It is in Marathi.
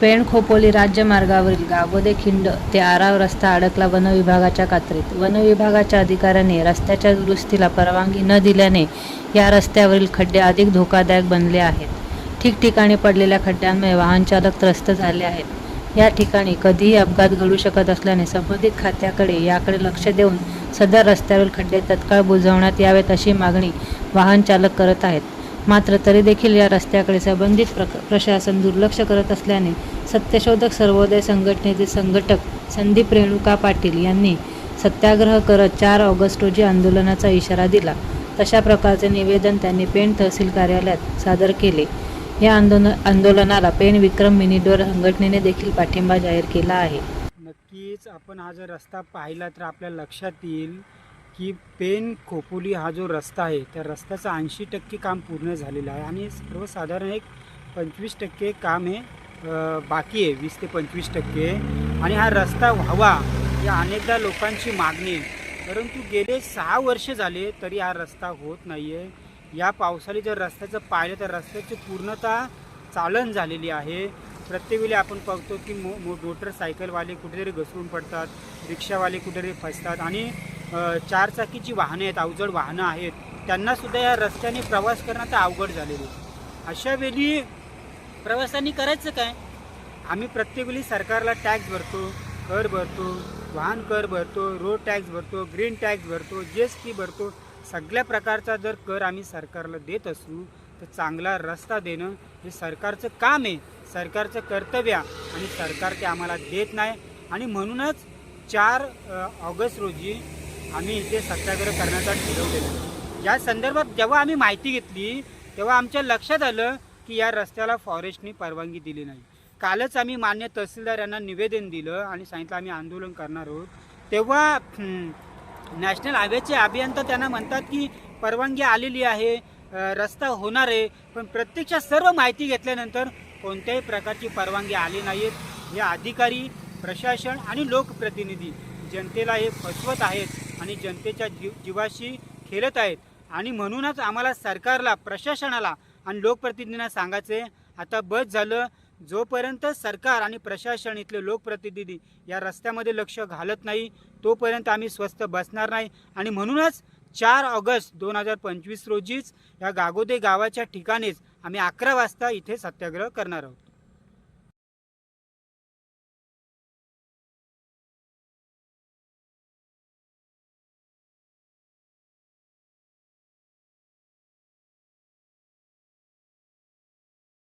पेण खोपोली राज्यमार्गावरील गागोदे खिंड ते आराव रस्ता अडकला वनविभागाच्या कात्रीत. वनविभागाच्या अधिकाऱ्यांनी रस्त्याच्या दुरुस्तीला परवानगी न दिल्याने या रस्त्यावरील खड्डे अधिक धोकादायक बनले आहेत. ठिकठिकाणी पडलेल्या खड्ड्यांमुळे वाहन चालक त्रस्त झाले आहेत. या ठिकाणी कधीही अपघात घडू शकत असल्याने संबंधित खात्याकडे याकडे लक्ष देऊन सदर रस्त्यावरील खड्डे तत्काळ बुजवण्यात यावेत अशी मागणी वाहन चालक करत आहेत. मात्र तरी देखील या रस्त्याकडे संबंधित प्रक प्रशासन दुर्लक्ष करत असल्याने सत्यशोधक सर्वोदय संघटनेचे संघटक संदीप रेणुका पाटील यांनी सत्याग्रह करत चार ऑगस्ट रोजी आंदोलनाचा इशारा दिला. तशा प्रकारचे निवेदन त्यांनी पेण तहसील कार्यालयात सादर केले. या आंदोलन आंदोलनाला पेण विक्रम मिनिडोर संघटनेने देखील पाठिंबा जाहीर केला आहे. नक्कीच आपण हा जर रस्ता पाहिला तर आपल्या लक्षात येईल. की पेन खोपोली हा जो रस्ता आहे त्या रस्त्याचं ऐंशी टक्के काम पूर्ण झालेलं आहे आणि सर्वसाधारण एक पंचवीस टक्के काम हे बाकी आहे वीस ते पंचवीस टक्के. आणि हा रस्ता व्हावा या अनेकदा लोकांची मागणी परंतु गेले सहा वर्ष झाले तरी हा रस्ता होत नाही आहे या पावसाळी जर रस्त्याचं पाहिलं तर रस्त्याची पूर्णतः चालन झालेली आहे. प्रत्येक वेळी आपण बघतो की मो मोटरसायकलवाले कुठेतरी घसरून पडतात रिक्षावाले कुठेतरी फसतात आणि चारचाकीची वाहनं आहेत अवजड वाहनं आहेत. त्यांनासुद्धा या रस्त्याने प्रवास करणं तर अवघड झालेलं आहे. अशा वेळी प्रवासांनी करायचं काय? आम्ही प्रत्येक वेळी सरकारला टॅक्स भरतो कर भरतो वाहन कर भरतो रोड टॅक्स भरतो ग्रीन टॅक्स भरतो जी एस टी भरतो. सगळ्या प्रकारचा जर कर आम्ही सरकारला देत असू तर चांगला रस्ता देणं हे सरकारचं काम आहे. सरकारचं कर्तव्य आणि सरकार ते आम्हाला देत नाही. आणि म्हणूनच चार ऑगस्ट रोजी आम्ही इथे सत्याग्रह करण्याचा ठरवलेलं या संदर्भात जेव्हा आम्ही माहिती घेतली तेव्हा आमच्या लक्षात आलं की या रस्त्याला फॉरेस्टनी परवानगी दिली नाही. कालच आम्ही मान्य तहसीलदार यांना निवेदन दिलं आणि सांगितलं आम्ही आंदोलन करणार आहोत. तेव्हा नॅशनल हायवेचे अभियंता त्यांना म्हणतात की परवानगी आलेली आहे रस्ता होणार आहे पण प्रत्यक्षात सर्व माहिती घेतल्यानंतर कोणत्याही प्रकारची परवानगी आली नाहीत हे अधिकारी प्रशासन आणि लोकप्रतिनिधी जनतेला हे फसवत आहेत. आणि जनतेच्या जीव जीवाशी खेळत आहेत. आणि म्हणूनच आम्हाला सरकारला प्रशासनाला आणि लोकप्रतिनिधींना सांगायचे आता बस झालं. जोपर्यंत सरकार आणि प्रशासन इथले लोकप्रतिनिधी या रस्त्यामध्ये लक्ष घालत नाही तोपर्यंत आम्ही स्वस्त बसणार नाही. आणि म्हणूनच चार ऑगस्ट दोन हजार पंचवीस रोजीच या गागोदे गावाच्या ठिकाणीच आम्ही अकरा वाजता इथे सत्याग्रह करणार आहोत.